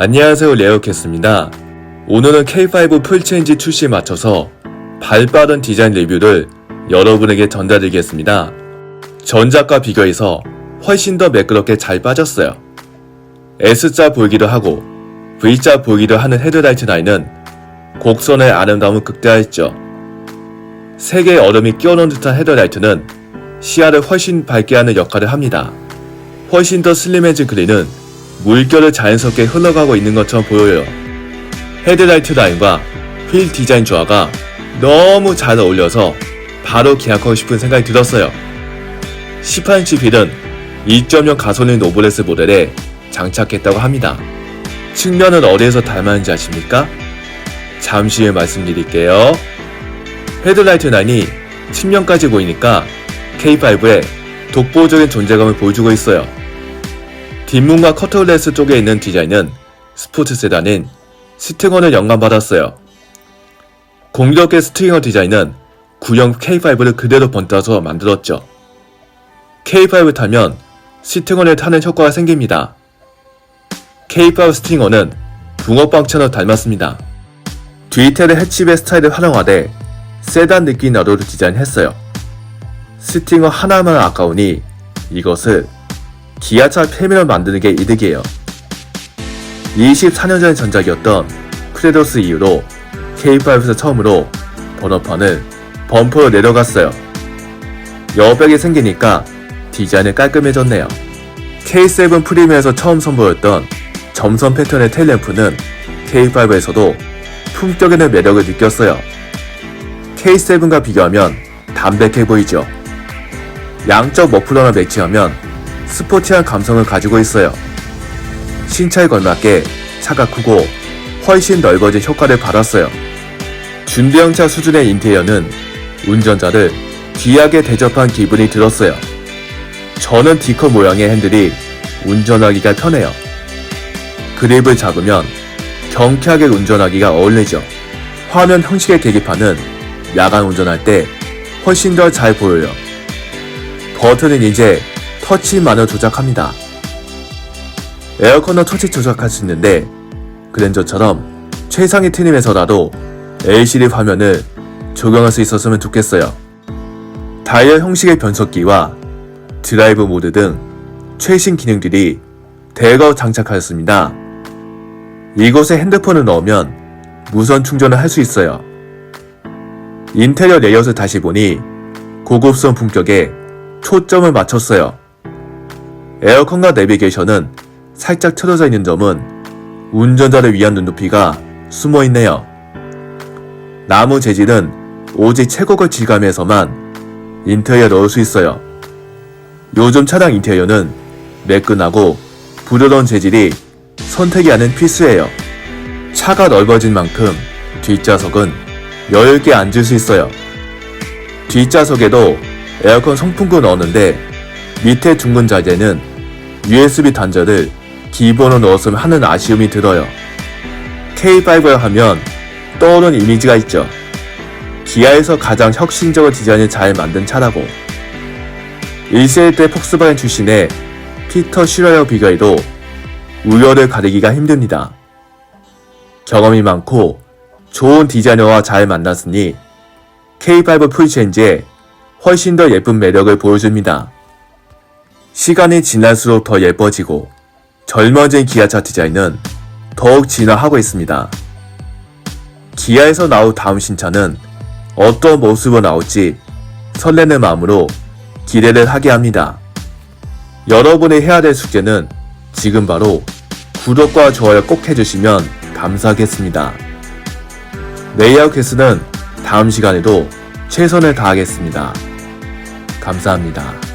안녕하세요 레오캐스입니다. 오늘은 K5 풀체인지 출시에 맞춰서 발빠른 디자인 리뷰를 여러분에게 전달드리겠습니다. 전작과 비교해서 훨씬 더 매끄럽게 잘 빠졌어요. S자 보이기도 하고 V자 보이기도 하는 헤드라이트 라인은 곡선의 아름다움을 극대화했죠. 세 개의 얼음이 끼워놓은 듯한 헤드라이트는 시야를 훨씬 밝게 하는 역할을 합니다. 훨씬 더 슬림해진 그린은 물결을 자연스럽게 흘러가고 있는 것처럼 보여요. 헤드라이트 라인과 휠 디자인 조화가 너무 잘 어울려서 바로 계약하고 싶은 생각이 들었어요. 18인치 휠은 2.0 가솔린 노블레스 모델에 장착했다고 합니다. 측면은 어디에서 닮았는지 아십니까? 잠시 후에 말씀드릴게요. 헤드라이트 라인이 측면까지 보이니까 K5의 독보적인 존재감을 보여주고 있어요. 뒷문과 커터레스 쪽에 있는 디자인은 스포츠 세단인 스팅어를 영감받았어요. 공격의 스팅어 디자인은 구형 K5를 그대로 번따서 만들었죠. K5를 타면 스팅어를 타는 효과가 생깁니다. K5 스팅어는 붕어빵처럼 닮았습니다. 뒤텔의 해치의 스타일을 활용하되 세단 느낌 나도를 디자인했어요. 스팅어 하나만 아까우니 이것을 기아차 페미를 만드는 게 이득이에요. 24년 전 전작이었던 크레도스 이후로 K5에서 처음으로 번호판을 범퍼로 내려갔어요. 여백이 생기니까 디자인이 깔끔해졌네요. K7 프리미어에서 처음 선보였던 점선 패턴의 테일램프는 K5에서도 품격 있는 매력을 느꼈어요. K7과 비교하면 담백해 보이죠. 양쪽 머플러랑 매치하면 스포티한 감성을 가지고 있어요. 신차에 걸맞게 차가 크고 훨씬 넓어진 효과를 받았어요. 준대형차 수준의 인테리어는 운전자를 귀하게 대접한 기분이 들었어요. 저는 D컵 모양의 핸들이 운전하기가 편해요. 그립을 잡으면 경쾌하게 운전하기가 어울리죠. 화면 형식의 계기판은 야간 운전할 때 훨씬 더 잘 보여요. 버튼은 이제 터치만으로 조작합니다. 에어컨도 터치 조작할 수 있는데 그랜저처럼 최상위 트림에서라도 LCD 화면을 적용할 수 있었으면 좋겠어요. 다이얼 형식의 변속기와 드라이브 모드 등 최신 기능들이 대거 장착하였습니다. 이곳에 핸드폰을 넣으면 무선 충전을 할 수 있어요. 인테리어 레이아웃을 다시 보니 고급스러운 품격에 초점을 맞췄어요. 에어컨과 내비게이션은 살짝 틀어져 있는 점은 운전자를 위한 눈높이가 숨어 있네요. 나무 재질은 오직 최고급 질감에서만 인테리어 넣을 수 있어요. 요즘 차량 인테리어는 매끈하고 부드러운 재질이 선택이 아닌 필수예요. 차가 넓어진 만큼 뒷좌석은 여유있게 앉을 수 있어요. 뒷좌석에도 에어컨 송풍구 넣었는데 밑에 둥근 자재는 USB 단자를 기본으로 넣었으면 하는 아쉬움이 들어요. K5를 하면 떠오르는 이미지가 있죠. 기아에서 가장 혁신적인 디자인을 잘 만든 차라고. 1세대 폭스바겐 출신의 피터 슈러와 비교해도 우열을 가리기가 힘듭니다. 경험이 많고 좋은 디자이너와 잘 만났으니 K5 풀체인지에 훨씬 더 예쁜 매력을 보여줍니다. 시간이 지날수록 더 예뻐지고 젊어진 기아차 디자인은 더욱 진화하고 있습니다. 기아에서 나올 다음 신차는 어떤 모습으로 나올지 설레는 마음으로 기대를 하게 합니다. 여러분이 해야 될 숙제는 지금 바로 구독과 좋아요 꼭 해주시면 감사하겠습니다. 레이아웃 캐스는 다음 시간에도 최선을 다하겠습니다. 감사합니다.